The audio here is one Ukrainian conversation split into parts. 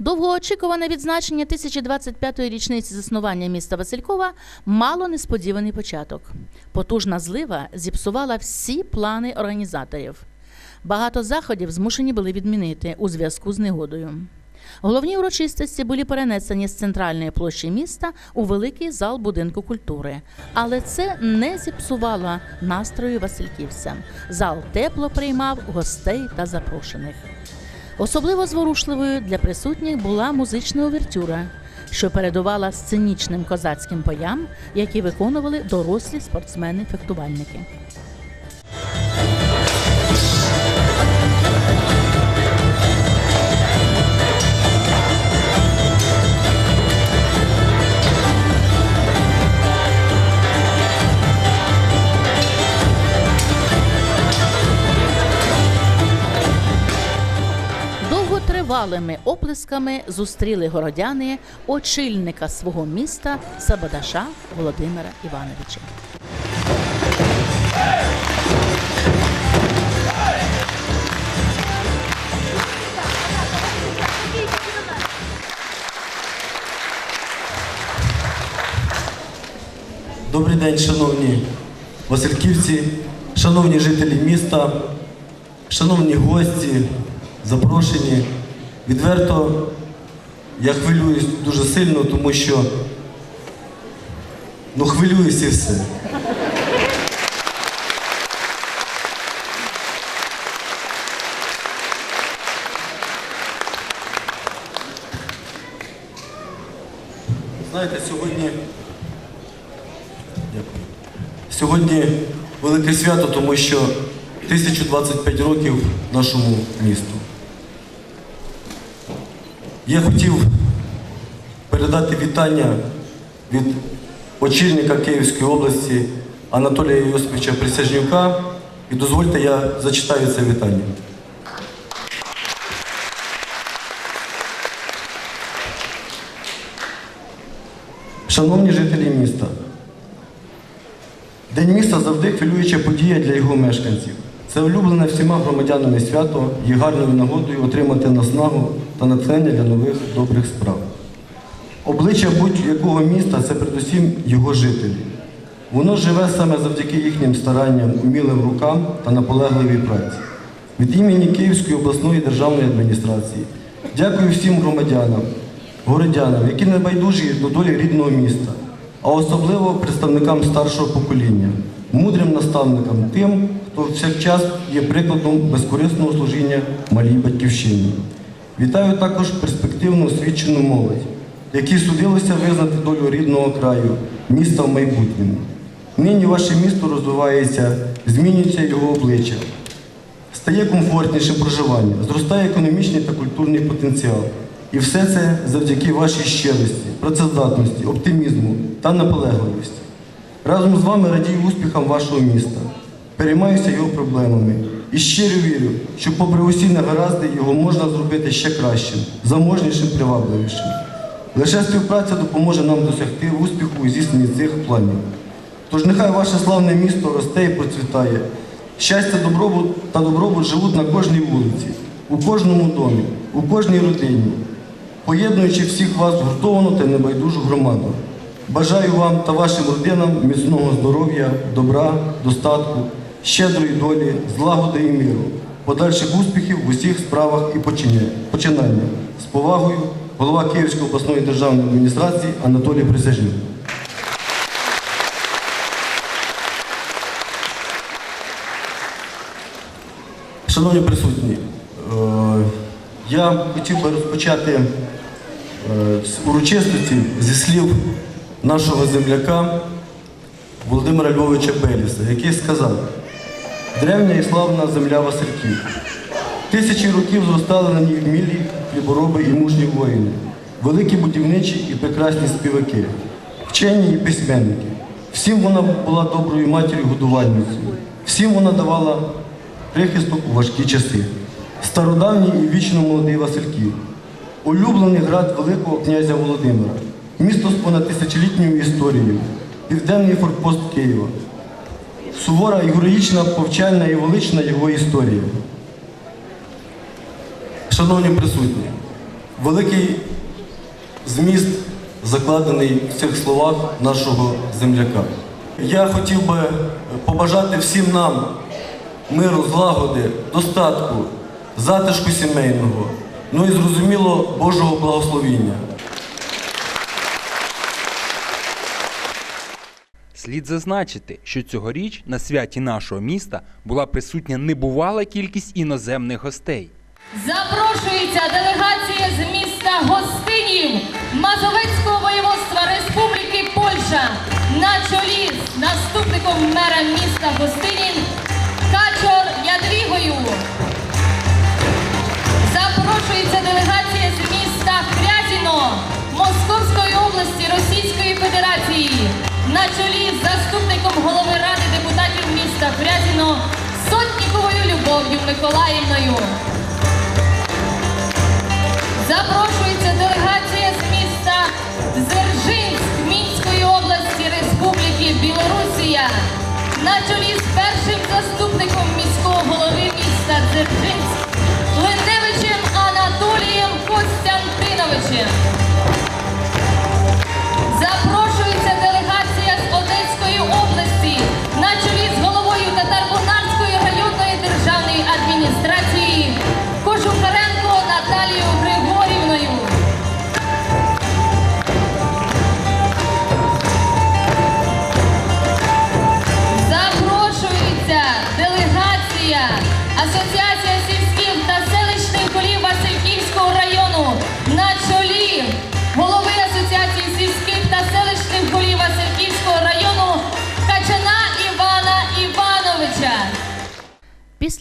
Довгоочікуване відзначення 1025-ї річниці заснування міста Василькова мало несподіваний початок. Потужна злива зіпсувала всі плани організаторів. Багато заходів змушені були відмінити у зв'язку з негодою. Головні урочистості були перенесені з центральної площі міста у великий зал будинку культури, але це не зіпсувало настрою васильківцям. Зал тепло приймав гостей та запрошених. Особливо зворушливою для присутніх була музична увертюра, що передувала сценічним козацьким боям, які виконували дорослі спортсмени-фехтувальники. Довготривалими оплесками зустріли городяни очільника свого міста Сабадаша Володимира Івановича. Добрий день, шановні Васильківці, шановні жителі міста, шановні гості, запрошені. Відверто я хвилююсь дуже сильно, тому що ну хвилююсь і все. Знаєте, сьогодні Дякую. Сьогодні велике свято, тому що 1025 років нашому місту. Я хотів передати вітання від очільника Київської області Анатолія Йосиповича Присяжнюка. І дозвольте, я зачитаю це вітання. Шановні жителі міста, День міста завжди хвилююча подія для його мешканців. Це улюблене всіма громадянами свято є гарною нагодою отримати наснагу та натхнення для нових добрих справ. Обличчя будь-якого міста це передусім його жителі. Воно живе саме завдяки їхнім старанням, умілим рукам та наполегливій праці. Від імені Київської обласної державної адміністрації дякую всім громадянам, городянам, які не байдужі до долі рідного міста, а особливо представникам старшого покоління, мудрим наставникам, тим, хто всякчас є прикладом безкорисного служіння малій батьківщині. Вітаю також перспективну освічену молодь, які судилося визнати долю рідного краю, міста в майбутньому. Нині ваше місто розвивається, змінюється його обличчя, стає комфортнішим проживання, зростає економічний та культурний потенціал. І все це завдяки вашій щирості, працездатності, оптимізму та наполегливості. Разом з вами радію успіхам вашого міста, переймаюся його проблемами і щиро вірю, що попри усі негаразди його можна зробити ще кращим, заможнішим, привабливішим. Лише співпраця допоможе нам досягти успіху у здійсненні цих планів. Тож нехай ваше славне місто росте і процвітає. Щастя, добробут та добробут живуть на кожній вулиці, у кожному домі, у кожній родині, поєднуючи всіх вас в гуртовану та небайдужу громаду. Бажаю вам та вашим родинам міцного здоров'я, добра, достатку, щедрої долі, злагоди і миру, подальших успіхів в усіх справах і починаннях. З повагою, голова Київської обласної державної адміністрації Анатолій Присяжнюк. Шановні присутні, е, я хотів би розпочати е, з урочистості зі слів нашого земляка Володимира Львовича Беліса, який сказав, древня і славна земля Васильків. Тисячі років зростали на ній вмілі хлібороби і мужні воїни, великі будівничі і прекрасні співаки, вчені і письменники. Всім вона була доброю матір'ю годувальницею, всім вона давала прихисток у важкі часи. Стародавній і вічно молодий Васильків, улюблений град Великого князя Володимира, місто з понад тисячолітньою історією, південний форпост Києва, сувора і героїчна, повчальна і велична його історія. Шановні присутні, великий зміст закладений в цих словах нашого земляка. Я хотів би побажати всім нам миру, злагоди, достатку, затишку сімейного, ну і зрозуміло Божого благословіння. Слід зазначити, що цьогоріч на святі нашого міста була присутня небувала кількість іноземних гостей. Запрошується делегація з міста Гостинів Мазовецького воєводства Республіки Польща на чолі з наступником мера міста Гостинів Качор Ядвігою. Запрошується делегація з міста Хрязіно Московської області Російської Федерації на чолі з заступником голови ради депутатів міста Хрязіно Сотніковою Любов'ю Миколаївною. Запрошується делегація з міста Дзержинськ Мінської області Республіки Білорусія на чолі з першим заступником міського голови міста Дзержинськ Линевичем Анатолієм Костянтиновичем.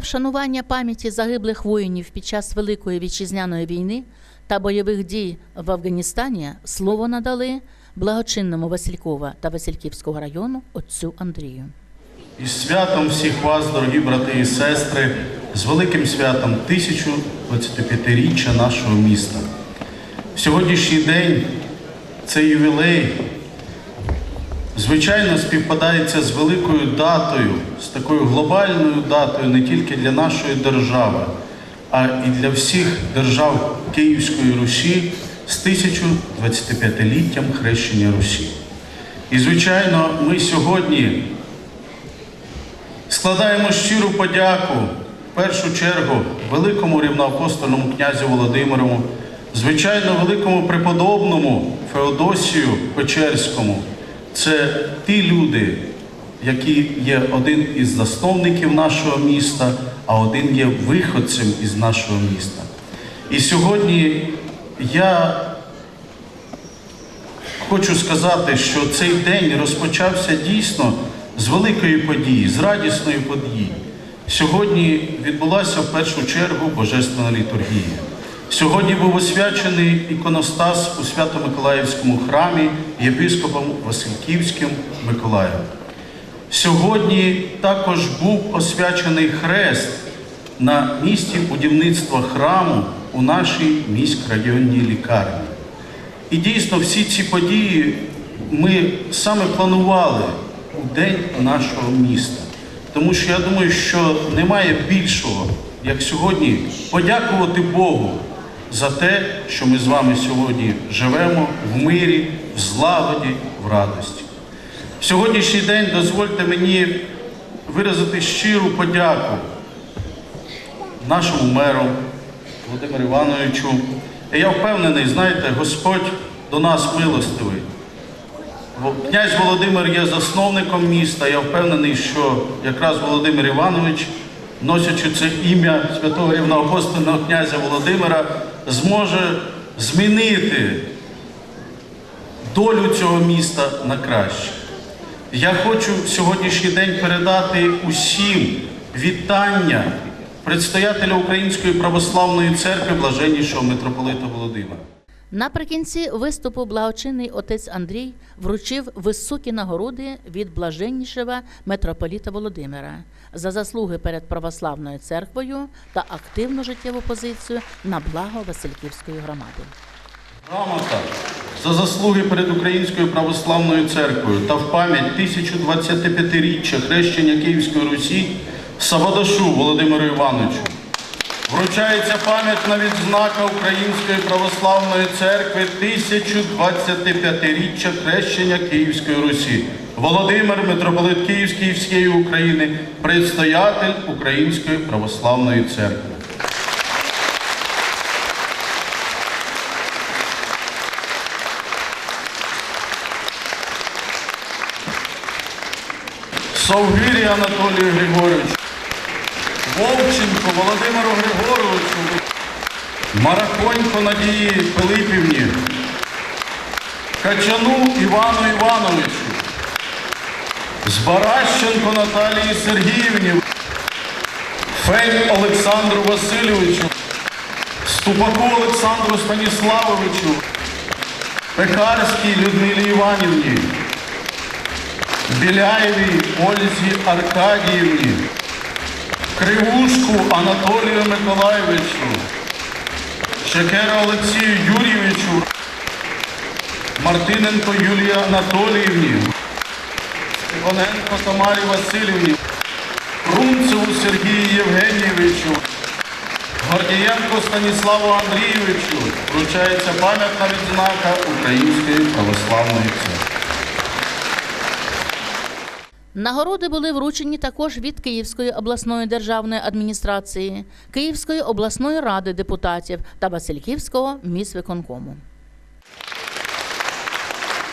Вшанування пам'яті загиблих воїнів під час Великої вітчизняної війни та бойових дій в Афганістані слово надали благочинному Василькова та Васильківського району отцю Андрію. Із святом всіх вас, дорогі брати і сестри, з великим святом 1025-річчя нашого міста. Сьогоднішній день цей ювілей, звичайно, співпадається з великою датою, з такою глобальною датою не тільки для нашої держави, а і для всіх держав Київської Русі з 1025-літтям хрещення Русі. І, звичайно, ми сьогодні Складаємо щиру подяку в першу чергу великому рівноапостольному князю Володимиру, звичайно, великому преподобному Феодосію Печерському. Це ті люди, які є один із засновників нашого міста, а один є виходцем із нашого міста. І сьогодні я Хочу сказати, що цей день розпочався дійсно з великої події, з радісної події. Сьогодні відбулася в першу чергу Божественна літургія. Сьогодні був освячений іконостас у Свято-Миколаївському храмі єпископом Васильківським Миколаєм. Сьогодні також був освячений хрест на місці будівництва храму у нашій міськрайонній лікарні. І дійсно всі ці події ми саме планували у день нашого міста. Тому що я думаю, що немає більшого, як сьогодні, подякувати Богу за те, що ми з вами сьогодні живемо в мирі, в злагоді, в радості. В сьогоднішній день дозвольте мені виразити щиру подяку нашому меру Володимиру Івановичу. І я впевнений, знаєте, Господь до нас милостивий. Князь Володимир є засновником міста. Я впевнений, що якраз Володимир Іванович, носячи це ім'я святого рівноапостольного князя Володимира, зможе змінити долю цього міста на краще. Я хочу сьогоднішній день передати усім вітання предстоятеля Української православної церкви блаженнішого митрополита Володимира. Наприкінці виступу благочинний отець Андрій вручив високі нагороди від блаженнішого митрополіта Володимира за заслуги перед православною церквою та активну життєву позицію на благо Васильківської громади. Грамота за заслуги перед Українською православною церквою та в пам'ять 1025-річчя хрещення Київської Русі Савадашу Володимиру Івановичу. Вручається пам'ятна відзнака Української православної церкви 1025-річчя хрещення Київської Русі. Володимир, митрополит Київський всієї України, предстоятель Української православної церкви. Совгирі Анатолію Григоровичу, Вовченко Володимиру Григоровичу, Мараконько Надії Пилипівні, Качану Івану Івановичу, Збаращенко Наталії Сергіївні, Фень Олександру Васильовичу, Ступаку Олександру Станіславовичу, Пекарській Людмилі Іванівні, Біляєвій Ользі Аркадіївні, Кривушку Анатолію Миколайовичу, Шекера Олексію Юрійовичу, Мартиненко Юлії Анатоліївні, Степаненко Тамарі Васильівні, Румцеву Сергію Євгенійовичу, Гордієнко Станіславу Андрійовичу вручається пам'ятна відзнака Української православної церкви. Нагороди були вручені також від Київської обласної державної адміністрації, Київської обласної ради депутатів та Васильківського міськвиконкому.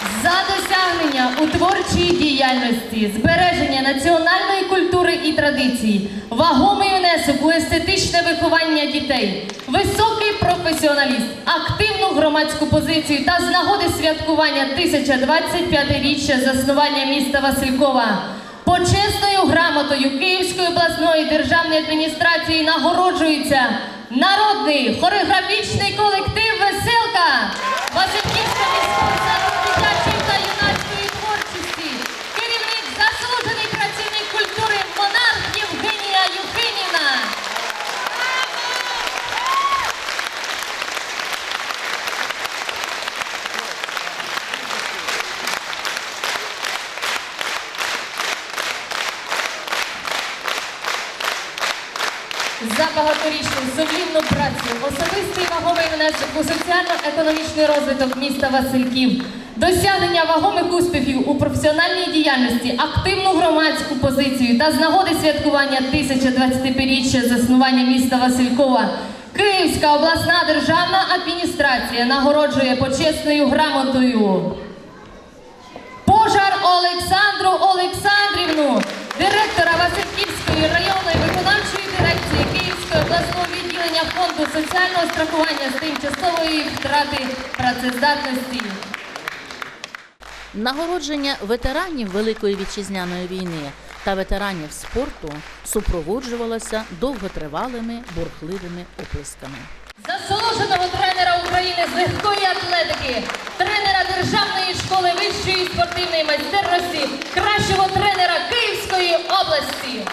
За досягнення у творчій діяльності, збереження національної культури і традицій, вагомий внесок у естетичне виховання дітей, високий професіоналіст, активну громадську позицію та з нагоди святкування 1025-річчя заснування міста Василькова. Почесною грамотою Київської обласної державної адміністрації нагороджується народний хореографічний колектив Веселка За багаторічну сумлінну працю, особистий вагомий внесок у соціально-економічний розвиток міста Васильків, досягнення вагомих успіхів у професіональній діяльності, активну громадську позицію та з нагоди святкування 1025-річчя заснування міста Василькова. Київська обласна державна адміністрація нагороджує почесною грамотою. Пожар Олександру Олександрівну, директора Васильківської районної обласного відділення фонду соціального страхування з тимчасової втрати працездатності. Нагородження ветеранів Великої вітчизняної війни та ветеранів спорту супроводжувалося довготривалими бурхливими оплесками. Заслуженого тренера України з легкої атлетики, тренера Державної школи вищої спортивної майстерності, кращого тренера Київської області.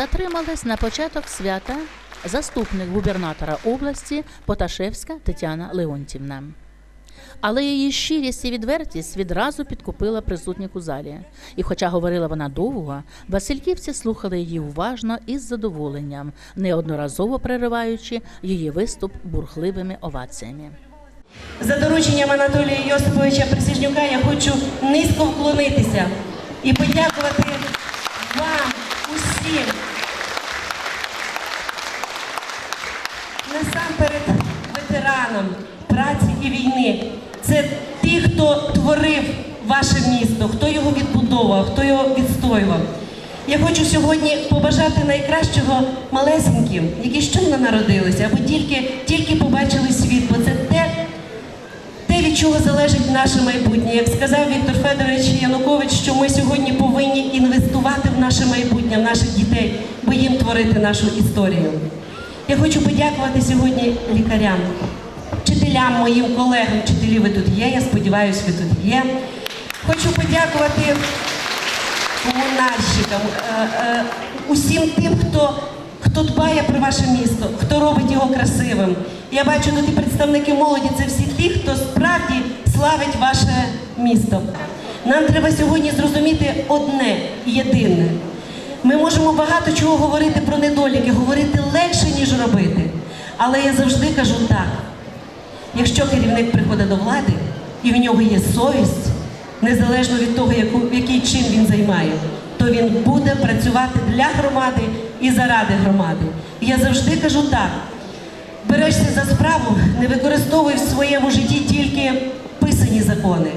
Затрималась на початок свята заступник губернатора області Поташевська Тетяна Леонтівна. Але її щирість і відвертість відразу підкупила присутніх у залі. І, хоча говорила вона довго, Васильківці слухали її уважно і з задоволенням, неодноразово перериваючи її виступ бурхливими оваціями. За дорученням Анатолія Йосиповича Присяжнюка я хочу низько вклонитися і подякувати вам усім. Ветеранам праці і війни. Це ті, хто творив ваше місто, хто його відбудовував, хто його відстоював. Я хочу сьогодні побажати найкращого малесеньким, які щойно народилися, або тільки, тільки побачили світ, бо це те, те, від чого залежить наше майбутнє. Як сказав Віктор Федорович Янукович, що ми сьогодні повинні інвестувати в наше майбутнє, в наших дітей, бо їм творити нашу історію. Я хочу подякувати сьогодні лікарям, вчителям, моїм колегам. Вчителі ви тут є, я сподіваюся, ви тут є. Хочу подякувати комунальщикам, е, е, усім тим, хто, хто дбає про ваше місто, хто робить його красивим. Я бачу тут і представники молоді, це всі ті, хто справді славить ваше місто. Нам треба сьогодні зрозуміти одне єдине. Ми можемо багато чого говорити про недоліки, говорити легше, ніж робити. Але я завжди кажу так: якщо керівник приходить до влади і в нього є совість, незалежно від того, яку, який чин він займає, то він буде працювати для громади і заради громади. І я завжди кажу так: берешся за справу, не використовуй в своєму житті тільки писані закони,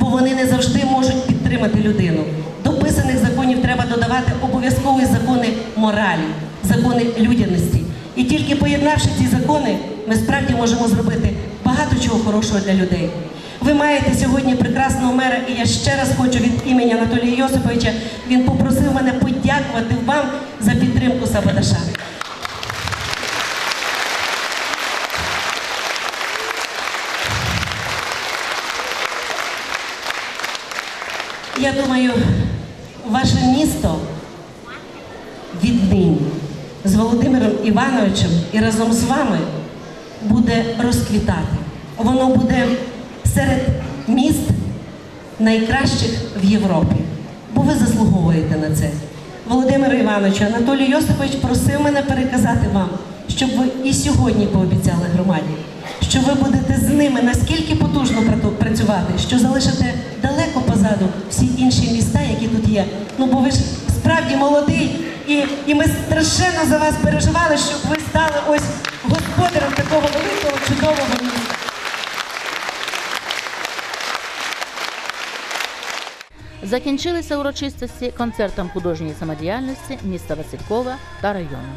бо вони не завжди можуть підтримати людину. До писаних законів треба додавати обов'язкові закони моралі, закони людяності. І тільки поєднавши ці закони, ми справді можемо зробити багато чого хорошого для людей. Ви маєте сьогодні прекрасного мера, і я ще раз хочу від імені Анатолія Йосиповича. Він попросив мене подякувати вам за підтримку Сабадаша. Я думаю, ваше місто віднині з Володимиром Івановичем і разом з вами буде розквітати. Воно буде серед міст найкращих в Європі, бо ви заслуговуєте на це. Володимир Іванович, Анатолій Йосипович просив мене переказати вам, щоб ви і сьогодні пообіцяли громаді, що ви будете з ними наскільки потужно працювати, що залишите далеко позаду всі інші міста, які тут є. Ну бо ви ж справді молодий, і, і ми страшенно за вас переживали, щоб ви стали ось господарем такого великого, чудового міста. Закінчилися урочистості концертом художньої самодіяльності міста Василькова та району.